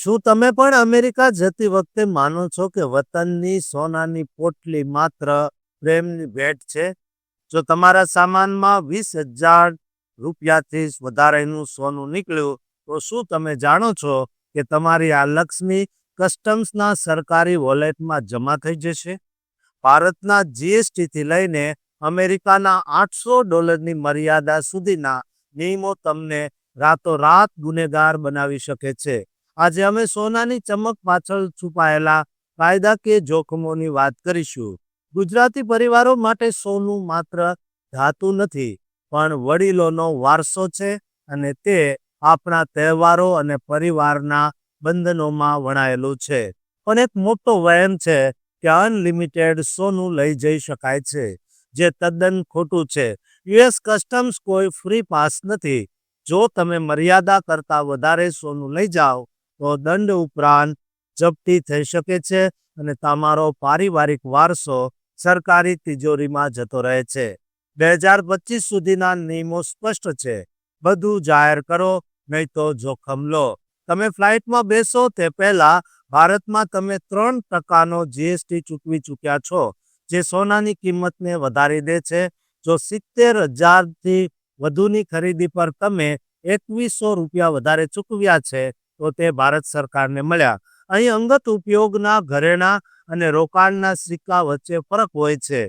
શું તમે પણ અમેરિકા જતી વખતે માનો છો કે વતનની સોનાની પોટલી માત્ર પ્રેમની ભેટ છે? જો તમારા સામાનમાં વીસ હજાર રૂપિયાથી વધારેનું સોનું નીકળ્યું, તો શું તમે જાણો છો કે તમારી આ લક્ષ્મી કસ્ટમ્સના સરકારી વોલેટમાં જમા થઈ જશે? ભારતના જીએસટીથી લઈને અમેરિકાના આઠસો ડોલરની મર્યાદા સુધીના નિયમો તમને રાતોરાત ગુનેગાર બનાવી શકે છે. આજે અમે સોનાની ચમક પાછળ છુપાયેલા કાયદાકીય જોખમોની વાત કરીશું. ગુજરાતી પરિવારો માટે સોનું માત્ર ધાતુ નથી, પણ વડીલોનો વારસો છે અને તે આપણા તહેવારો અને પરિવારના બંધનોમાં વણાયેલું છે. પણ એક મોટો વહેમ છે કે અનલિમિટેડ સોનું લઈ જઈ શકાય છે, જે તદ્દન ખોટું છે. યુએસ કસ્ટમ્સ કોઈ ફ્રી પાસ નથી. જો તમે મર્યાદા કરતાં વધારે સોનું લઈ જાઓ તો દંડ ઉપરાંત જપ્તી થઈ શકે છે અને તમારો પારિવારિક વારસો સરકારી તિજોરીમાં જતો રહે છે. બે હજાર પચીસ સુધીના નિયમો સ્પષ્ટ છે. બધું જાહેર કરો, નહીં તો જોખમ લો. તમે ફ્લાઇટમાં બેસો તે પહેલા ભારતમાં તમે ત્રણ ટકાનો જીએસટી ચૂકવી ચૂક્યા છો, જે સોનાની કિંમતને વધારી દે છે. જો સિત્તેર હજારથી વધુની ખરીદી પર તમે એકવીસો રૂપિયા વધારે ચૂકવ્યા છે તો તે ભારત સરકારને મળ્યા. અહીં અંગત ઉપયોગના ઘરેણાં અને રોકાણના સિક્કા વચ્ચે ફરક હોય છે.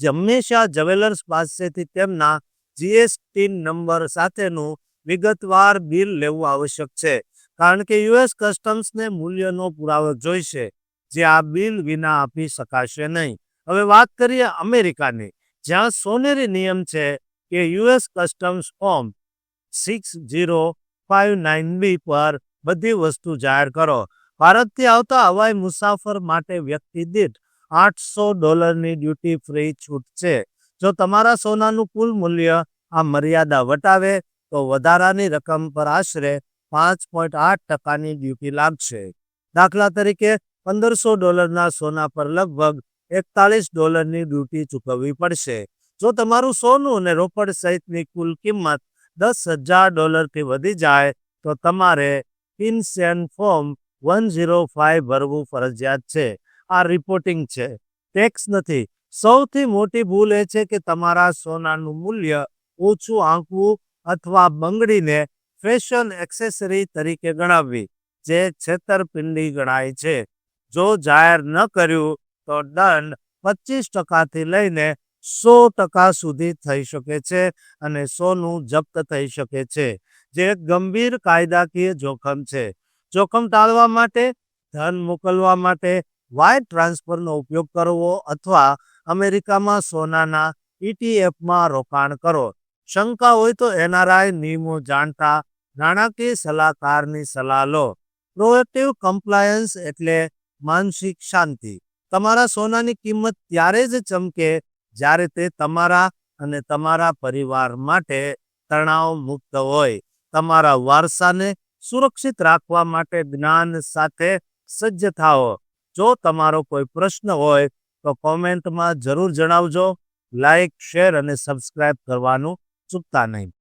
જે હંમેશા જ્વેલર્સ પાસેથી તેમના જીએસટી નંબર સાથેનું વિગતવાર બિલ લેવું આવશ્યક છે, કારણ કે યુએસ કસ્ટમ્સને મૂલ્યનો પુરાવો જોઈશે, જે આ બિલ વિના આપી શકાશે નહીં. હવે વાત કરીએ અમેરિકાની, જ્યાં સોનેરી નિયમ છે કે US customs form six zero five nine B પર બધી વસ્તુ જાહેર કરો. ભારતથી આવતા હવાઈ મુસાફર માટે વ્યક્તિ દીઠ આઠસો ડોલરની ડ્યુટી ફ્રી છૂટ છે. જો તમારા સોનાનું કુલ મૂલ્ય આ મર્યાદા વટાવે, તો વધારાની રકમ પર આશરે પાંચ પોઈન્ટ આઠ ટકાની ડ્યુટી લાગશે. દાખલા તરીકે, પંદરસો ડોલરના સોના પર લગભગ એકતાલીસ ડોલરની ડ્યુટી ચૂકવવી પડશે. જો તમારું સોનું અને રોકડ સહિતની કુલ કિંમત દસ હજાર ડોલરથી વધી જાય, તો તમારે ઇનસેન ફોર્મ વન ઝીરો ફાઇવ ભરવું ફરજિયાત છે. આ રિપોર્ટિંગ છે. ટેક્સ નથી. સૌથી મોટી ભૂલ એ છે કે તમારા સોનાનું મૂલ્ય ઓછું આંકવું અથવા બંગડીને ફેશન એક્સેસરી તરીકે ગણાવવી, જે છેતરપિંડી ગણાય છે. જો જાહેર ન કર્યું, તો દંડ પચીસ ટકાથી લઈને સો ટકા સુધી થઈ શકે છે અને સોનું જપ્ત થઈ શકે છે. જે ગંભીર કાયદાકીય જોખમ છે. જોખમ ટાળવા માટે, ધન મોકલવા માટે વાયર ટ્રાન્સફરનો ઉપયોગ કરવો અથવા અમેરિકામાં સોનાના ઇટીએફમાં રોકાણ કરો. શંકા હોય તો એનઆરઆઈ નિયમો જાણતા નાણાકીય સલાહકારની સલાહ લો. પ્રોએક્ટિવ કમ્પ્લાયન્સ એટલે માનસિક શાંતિ. તમારા સોનાની કિંમત ત્યારે જ ચમકે જ્યારે તે તમારા અને તમારા પરિવાર માટે તણાવ મુક્ત હોય. તમારા વારસાને સુરક્ષિત રાખવા માટે જ્ઞાન સાથે સજ્જ થાઓ. જો તમારો કોઈ પ્રશ્ન હોય, તો કોમેન્ટમાં જરૂર જણાવજો. લાઈક, શેર અને સબસ્ક્રાઇબ કરવાનું ચૂકતા નહીં.